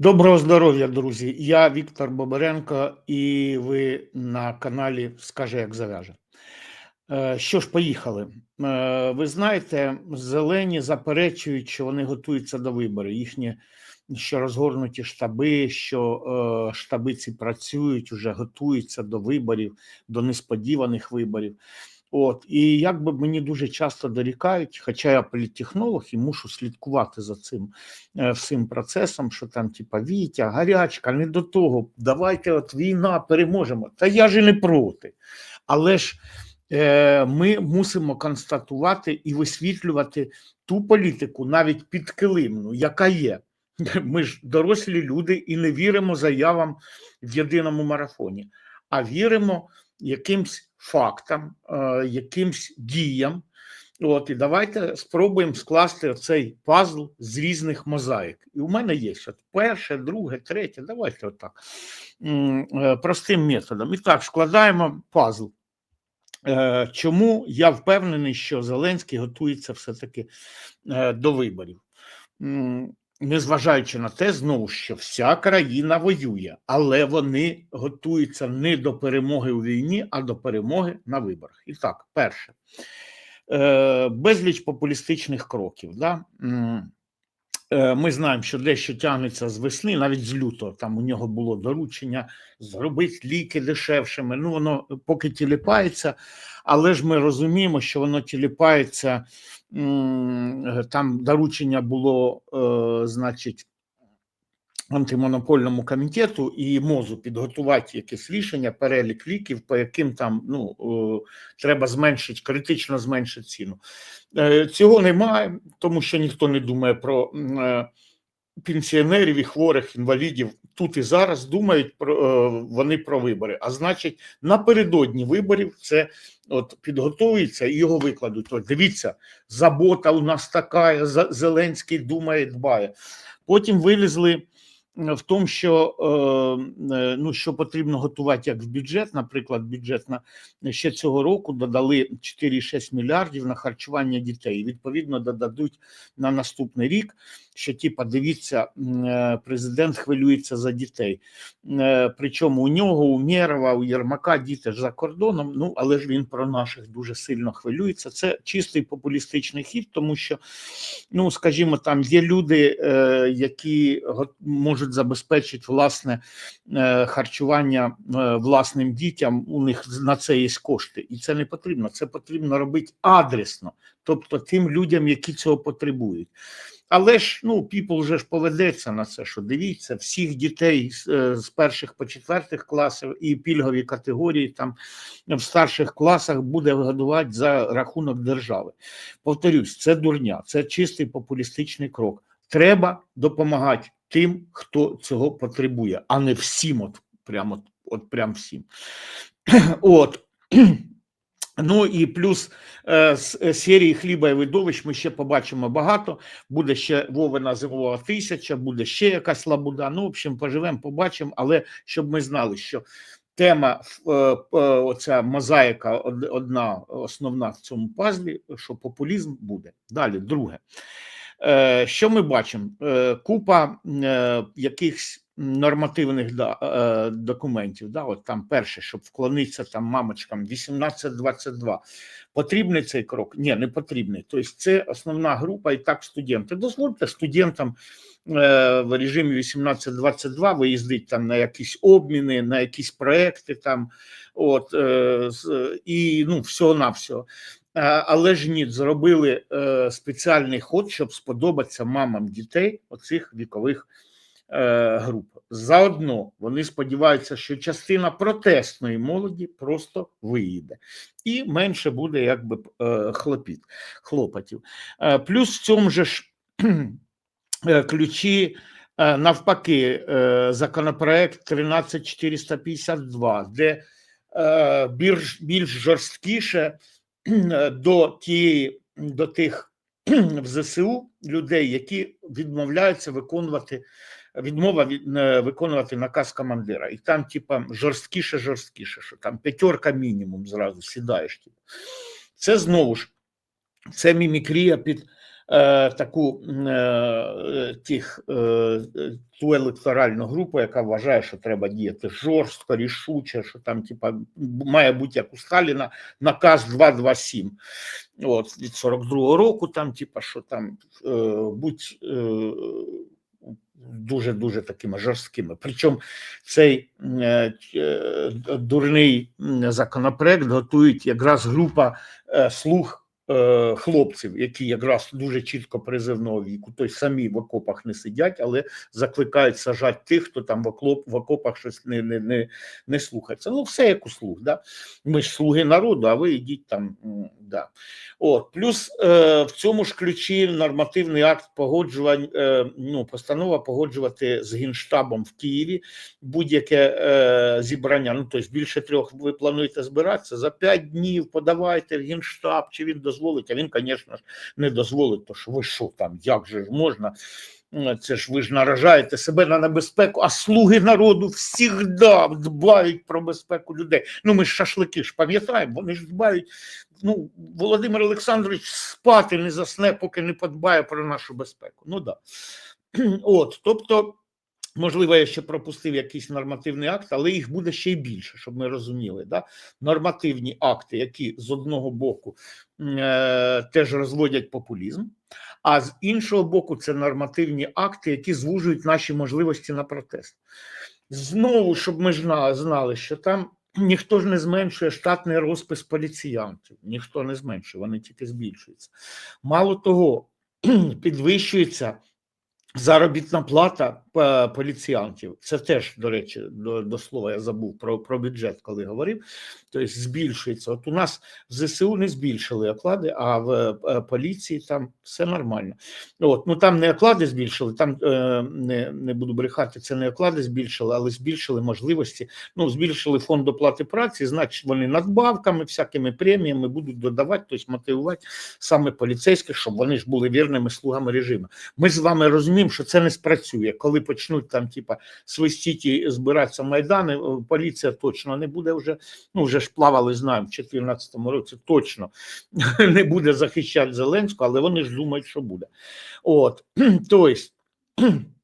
Доброго здоров'я, друзі! Я Віктор Бобаренко, і ви на каналі Скаже, як зав'яже. Е, Що ж, поїхали. Е, Ви знаєте, зелені заперечують, що вони готуються до виборів. Їхні що розгорнуті штаби, що е, штаби ці працюють, вже готуються до виборів, до несподіваних виборів. От і якби мені дуже часто дорікають, хоча я політтехнолог і мушу слідкувати за цим е, всім процесом, що там, типа, Вітя, гарячка, не до того. Давайте, от війна, переможемо. Та я ж і не проти. Але ж е, ми мусимо констатувати і висвітлювати ту політику, навіть підкилимну, яка є. Ми ж дорослі люди і не віримо заявам в єдиному марафоні, а віримо якимсь фактам, е, якимсь діям. От, і давайте спробуємо скласти цей пазл з різних мозаїк. І у мене є от перше, друге, третє. Давайте отак е, простим методом. І так, складаємо пазл. Е, Чому я впевнений, що Зеленський готується все-таки до виборів? Незважаючи на те, знову що вся країна воює, але вони готуються не до перемоги у війні, а до перемоги на виборах. І так, перше, е, безліч популістичних кроків. Да? Е, Ми знаємо, що дещо тягнеться з весни, навіть з лютого. Там у нього було доручення зробити ліки дешевшими. Ну, воно поки тіліпається, але ж ми розуміємо, що воно тіліпається. Там доручення було, е, значить, антимонопольному комітету і мозу підготувати якесь рішення, перелік ліків, по яким там ну треба зменшити, критично зменшити ціну. Е, Цього немає, тому що ніхто не думає про е, пенсіонерів і хворих інвалідів тут і зараз думають про е, вони про вибори. А значить, напередодні виборів це от підготується і його викладуть. От дивіться, забота у нас така, Зеленський думає, дбає. Потім вилізли в тому, що, е, е, ну, що потрібно готувати як в бюджет, наприклад, бюджет на ще цього року додали 4,6 мільярдів на харчування дітей. Відповідно, додадуть на наступний рік, що типа дивіться, е, президент хвилюється за дітей. Е, Причому у нього, у Мєрова, у Єрмака діти ж за кордоном. Ну але ж він про наших дуже сильно хвилюється. Це чистий популістичний хід, тому що, ну скажімо, там є люди, е, які можуть забезпечити власне харчування власним дітям. У них на це є кошти, і це не потрібно. Це потрібно робити адресно, тобто тим людям, які цього потребують. Але ж ну people вже ж поведеться на це, що дивіться, всіх дітей з, е, з перших по четвертих класів і пільгові категорії там в старших класах буде годувати за рахунок держави. Повторюсь, це дурня, це чистий популістичний крок. Треба допомагати тим, хто цього потребує, а не всім, от прямо от прям всім. От. Ну і плюс е, з е, серії хліба і видовищ ми ще побачимо багато. Буде ще Вовина зимова тисяча, буде ще якась лабуда. Ну, в общем, поживемо, побачимо, але щоб ми знали, що тема, е, оця мозаїка одна основна в цьому пазлі, що популізм буде. Далі, друге. Е, Що ми бачимо? Е, Купа е, якихось нормативних документів. Да, от там перше, щоб вклонитися там мамочкам 18-22. Потрібний цей крок? Ні, не потрібний. Тобто це основна група і так студенти. Дозвольте студентам в режимі 18-22 виїздити там на якісь обміни, на якісь проекти там, от, і ну, всього-навсього. Е, Але ж ні, зробили е, спеціальний ход, щоб сподобатися мамам дітей оцих вікових е, груп. Заодно вони сподіваються, що частина протестної молоді просто виїде, і менше буде якби е, хлопіт, хлопотів. Плюс в цьому же ж ключі. Навпаки, законопроект 13452, де більш, більш жорсткіше до тієї до тих в ЗСУ людей, які відмовляються виконувати відмова від е, виконувати наказ командира, і там, типа, жорсткіше, жорсткіше, що там п'ятерка мінімум зразу сідаєш. Типу. Це знову ж це мімікрія під е, таку е, тих, е, ту електоральну групу, яка вважає, що треба діяти жорстко, рішуче, що там типа має бути як у Сталіна наказ 227 от, від 42-го року, там, типа, що там будь е, дуже-дуже такими жорсткими. Причому цей дурний законопроект готують якраз група слуг е, хлопців, які якраз дуже чітко призивного віку, той самі в окопах не сидять, але закликають сажати тих, хто там в, оклоп, в окопах щось не, не, не, не слухається. Ну, все як у слуг. Да? Ми ж слуги народу, а ви йдіть там. Да. От, плюс е, в цьому ж ключі нормативний акт погоджувань, е, ну, постанова погоджувати з Генштабом в Києві будь-яке е, зібрання. Ну, тобто більше трьох ви плануєте збиратися за п'ять днів, подавайте в Генштаб, чи він дозволить, а він, звісно ж, не дозволить, то що ви що там, як же ж можна? Е, Це ж ви ж наражаєте себе на небезпеку, а слуги народу всігда дбають про безпеку людей. Ну ми ж шашлики ж пам'ятаємо, вони ж дбають. Ну, Володимир Олександрович спати не засне, поки не подбає про нашу безпеку. Ну да. От, тобто, можливо, я ще пропустив якийсь нормативний акт, але їх буде ще й більше, щоб ми розуміли. Да? Нормативні акти, які з одного боку е, теж розводять популізм, а з іншого боку, це нормативні акти, які звужують наші можливості на протест. Знову, щоб ми зна- знали, що там ніхто ж не зменшує штатний розпис поліціянтів, ніхто не зменшує, вони тільки збільшуються. Мало того, підвищується заробітна плата е, поліціянтів. Це теж, до речі, до, до слова я забув про, про бюджет, коли говорив. Тобто збільшується. От у нас в ЗСУ не збільшили оклади, а в е, поліції там все нормально. От, ну там не оклади збільшили, там е, не, не буду брехати, це не оклади збільшили, але збільшили можливості. Ну, збільшили фонд оплати праці, значить, вони надбавками, всякими преміями будуть додавати, тобто мотивувати саме поліцейських, щоб вони ж були вірними слугами режиму. Ми з вами розуміємо, що це не спрацює. Коли почнуть там, типа, свистіти і збиратися майдани, е, поліція точно не буде вже. Ну вже ж плавали, знаємо, в 2014 році точно не буде захищати Зеленського, але вони ж думають, що буде. От, тобто.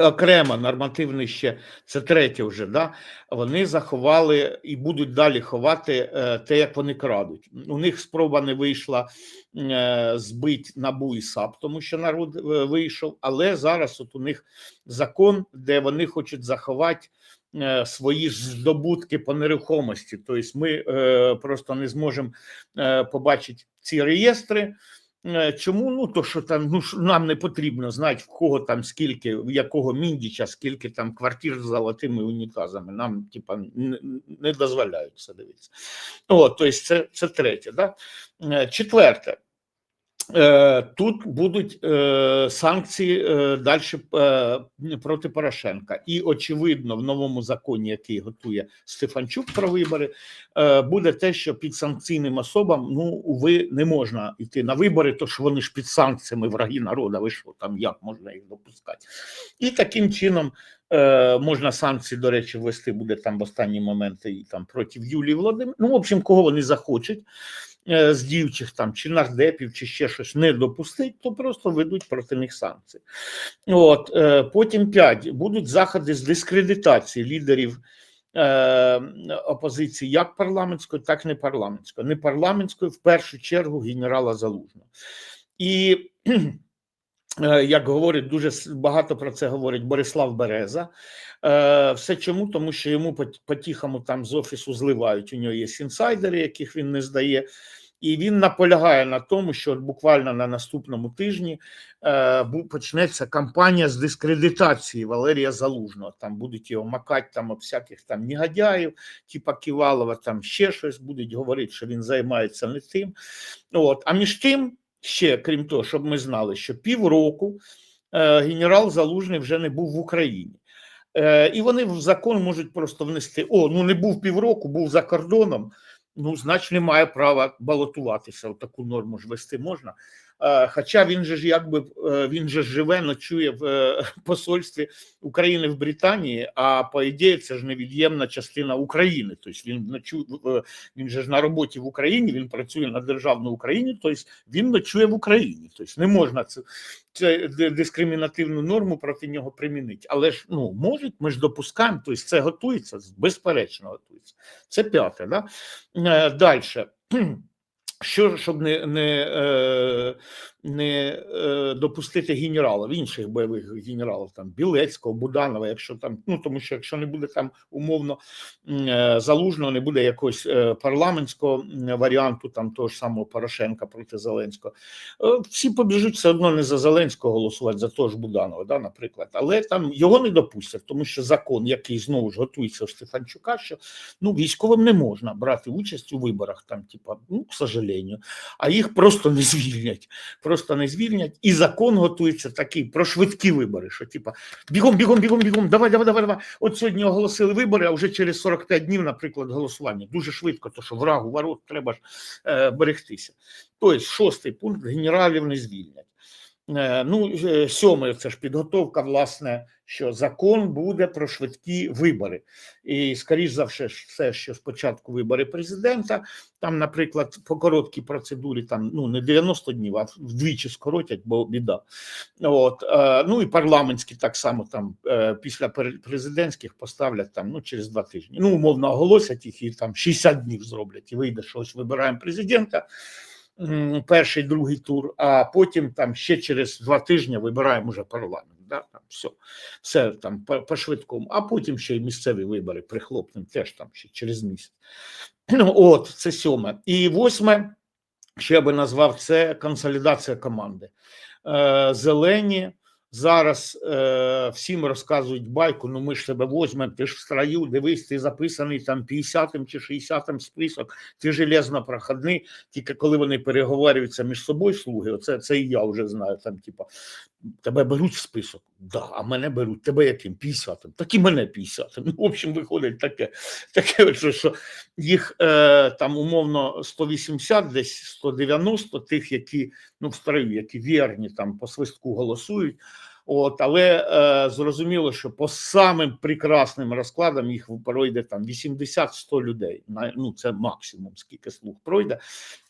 Окремо нормативний ще це третє вже. Да? Вони заховали і будуть далі ховати е, те, як вони крадуть. У них спроба не вийшла е, збити набу і САП, тому що народ е, вийшов. Але зараз от у них закон, де вони хочуть заховати свої здобутки по нерухомості. Тобто, ми е, просто не зможемо е, побачити ці реєстри. Е, Чому? Ну то що там ну нам не потрібно знати, в кого там скільки, в якого міндіча, скільки там квартир з золотими унітазами. Нам типа не, не дозволяють це дивитися. О, тобто це, це третє. Да? Е, Четверте. Е, Тут будуть е, санкції е, далі проти Порошенка, і очевидно, в новому законі, який готує Стефанчук про вибори, буде те, що під санкційним особам ну уви не можна йти на вибори, то що вони ж під санкціями враги народу. Ви що там як можна їх допускати? І таким чином можна санкції, до речі, ввести буде там в останні моменти і там проти Юлії Володимир. Ну, в общем, кого вони захочуть з дівчих там чи нардепів, чи ще щось не допустить, то просто ведуть проти них санкції. От е, потім п'ять будуть заходи з дискредитації лідерів. е, Опозиції як парламентської, так і непарламентської. Непарламентської в першу чергу генерала Залужного. І е, як говорить, дуже багато про це говорить Борислав Береза. Е, Все чому? Тому що йому по- по-тихому там з офісу зливають. У нього є інсайдери, яких він не здає. І він наполягає на тому, що от буквально на наступному тижні е, почнеться кампанія з дискредитації Валерія Залужного. Там будуть його макати там об всяких там негодяїв, типа Ківалова, там ще щось будуть говорити, що він займається не тим. От. А між тим, ще крім того, щоб ми знали, що півроку е, генерал Залужний вже не був в Україні. Е, і вони в закон можуть просто внести: о, ну не був півроку, був за кордоном. Ну, значить, не має права балотуватися. Таку норму ж вести можна. Е, Хоча він же ж якби е, він же живе, ночує в е, посольстві України в Британії, а по ідеї це ж невід'ємна частина України. Тобто він ночує він же ж на роботі в Україні, він працює на державну Україні, тобто він ночує в Україні. Тобто не можна це ди- дискримінативну норму проти нього примінити. Але ж ну можуть, ми ж допускаємо, тобто це готується, безперечно готується. Це п'яте. Да? Далі. Що щоб не, не, е, не е, допустити генералів, інших бойових генералів, там Білецького, Буданова, якщо там, ну тому що якщо не буде там умовно е, залужного, не буде якогось парламентського варіанту, там того ж самого Порошенка проти Зеленського, всі побіжуть все одно не за Зеленського голосувати, за того ж Буданова, да, наприклад. Але там його не допустять, тому що закон, який знову ж готується у Стефанчука, що ну військовим не можна брати участь у виборах, там, типа, ну, к сожалению, а їх просто не звільнять. Просто не звільнять. І закон готується такий про швидкі вибори, що типа бігом, бігом, бігом, бігом, давай, давай, давай, давай. От сьогодні оголосили вибори, а вже через 45 днів, наприклад, голосування. Дуже швидко, то що врагу ворот треба ж е, берегтися. Тобто, шостий пункт генералів не звільнять. Е, Ну, е, сьомий це ж підготовка, власне, що закон буде про швидкі вибори. І, скоріш за все, все, що спочатку вибори президента, там, наприклад, по короткій процедурі, там ну не 90 днів, а вдвічі скоротять, бо біда. От е, ну і парламентські так само там після президентських поставлять там ну через два тижні. Ну умовно оголосять їх і там 60 днів зроблять. І вийде що ось вибираємо президента. Перший, другий тур, а потім там ще через два тижні вибираємо вже парламент. Да? Там все, все там по швидкому, а потім ще й місцеві вибори прихлопнемо теж там ще через місяць. Ну, От, це сьоме. І восьме, що я би назвав, це консолідація команди. Е, Зелені зараз е, всім розказують байку, ну ми ж тебе возьмемо, ти ж в строю, дивись, ти записаний там 50-м чи 60-м список, ти железно проходний, тільки коли вони переговорюються між собою, слуги, оце це і я вже знаю, там, типа, тебе беруть в список, да, а мене беруть, тебе яким? 50-м, так і мене 50-м. Ну, в общем, виходить таке, таке що, їх е, там умовно 180, десь 190 тих, які ну в які вірні там по свистку голосують. От, але е, зрозуміло, що по самим прекрасним розкладам їх пройде там 80-100 людей. На, ну це максимум, скільки слуг пройде.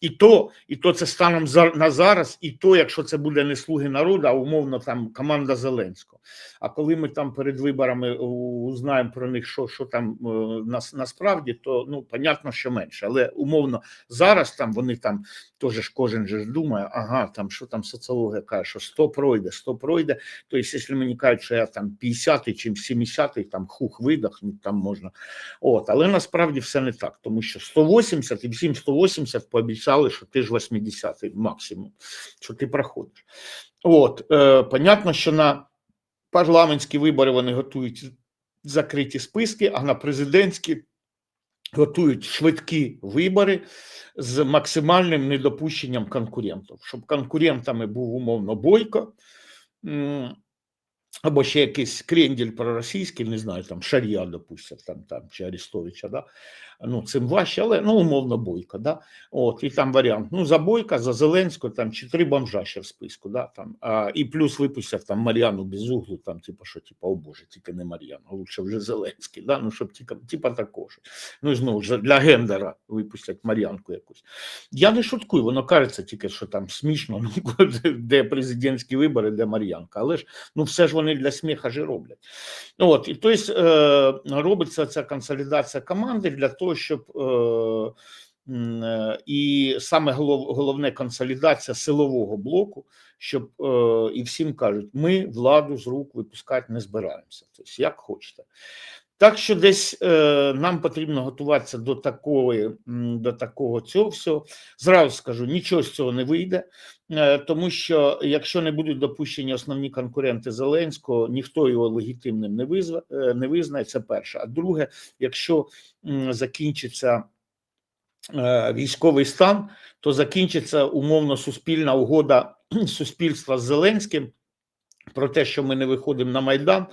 І то, і то це станом на зараз, і то, якщо це буде не слуги народу, а умовно там команда Зеленського. А коли ми там перед виборами узнаємо про них, що, що там е, нас насправді, то ну понятно, що менше. Але умовно зараз там вони там теж кожен же ж думає, ага, там що там соціологія каже, що 100 пройде, 100 пройде. Тобто, якщо мені кажуть, що я там 50-й чи 70-й, там хух видох, ну там можна. От, але насправді все не так, тому що 180 і всім 180 пообіцяли, що ти ж 80-й максимум, що ти проходиш. От, е, понятно, що на парламентські вибори вони готують закриті списки, а на президентські готують швидкі вибори з максимальним недопущенням конкурентів, щоб конкурентами був умовно Бойко. 嗯。Або ще якийсь кренділь проросійський, не знаю, там Шарія, допустять, там, там, чи Арестовича, да? ну, цим важче, але ну, умовно Бойко, да? От, і там варіант, ну, за Бойка, за Зеленського, там, чи три бомжа ще в списку, да? там, а, і плюс випустять там Мар'яну Безуглу, там, типу, що, типу, о Боже, тільки не Мар'яна, лучше вже Зеленський, да? ну, щоб, типу, типу також. Ну, і знову ж, для Гендера випустять Мар'янку якусь. Я не шуткую, воно кажеться тільки, що там смішно, ну, де президентські вибори, де Мар'янка, але ж, ну, все ж вони для сміха ж і роблять. От, і тобто е, робиться ця консолідація команди для того, щоб е, м, е, і саме головне консолідація силового блоку, щоб і всім кажуть, ми владу з рук випускати не збираємося. Тобто, як хочете. Так що десь е, нам потрібно готуватися до такої, до такого цього всього. Зразу скажу, нічого з цього не вийде, е, тому що якщо не будуть допущені основні конкуренти Зеленського, ніхто його легітимним не визва, е, не визнає. Це перше. А друге, якщо м, закінчиться е, військовий стан, то закінчиться умовно суспільна угода суспільства з Зеленським про те, що ми не виходимо на майдан.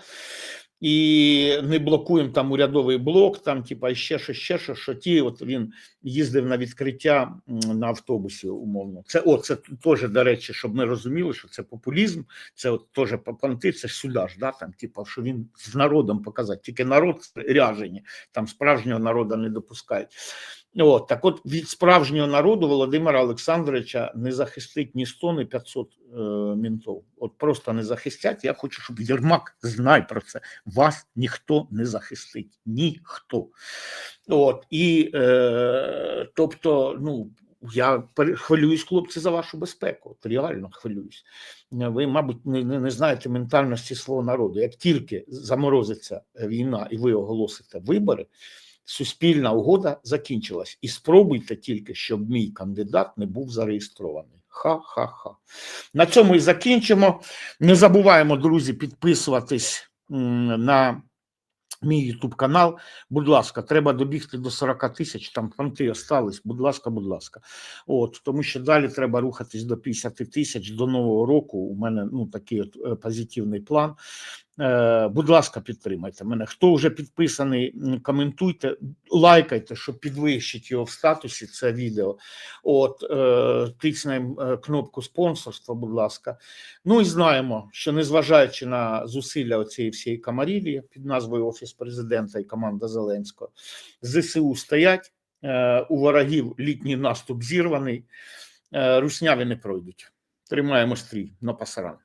І не блокуємо там урядовий блок, там, типа, ще що, ще що, що ті, от він їздив на відкриття на автобусі, умовно. Це, о, це теж, до речі, щоб ми розуміли, що це популізм, це от теж понти, це сюди ж, да, там, типа, що він з народом показати. Тільки народ ряжені, там справжнього народу не допускають. От, так от від справжнього народу Володимира Олександровича не захистить ні 100, ні 500 е, мінтов. От просто не захистять. Я хочу, щоб Єрмак знай про це. Вас ніхто не захистить. Ніхто. От, і е, тобто, ну. Я хвилююсь, хлопці, за вашу безпеку. Реально хвилююсь. Ви, мабуть, не, не, не знаєте ментальності свого народу. Як тільки заморозиться війна і ви оголосите вибори, суспільна угода закінчилась. І спробуйте тільки, щоб мій кандидат не був зареєстрований. Ха-ха-ха. На цьому і закінчимо. Не забуваємо, друзі, підписуватись на мій Ютуб канал. Будь ласка, треба добігти до 40 тисяч, там фанти остались. Будь ласка, будь ласка. От, тому що далі треба рухатись до 50 тисяч до нового року. У мене ну, такий от е, позитивний план. Е, будь ласка, підтримайте мене. Хто вже підписаний, коментуйте, лайкайте, щоб підвищити його в статусі. Це відео. От е, тиснемо е, кнопку спонсорства, будь ласка. Ну і знаємо, що незважаючи на зусилля цієї всієї камарілії під назвою Офіс президента і команда Зеленського, ЗСУ стоять. У ворогів літній наступ зірваний, русняві не пройдуть. Тримаємо стрій на пасаран.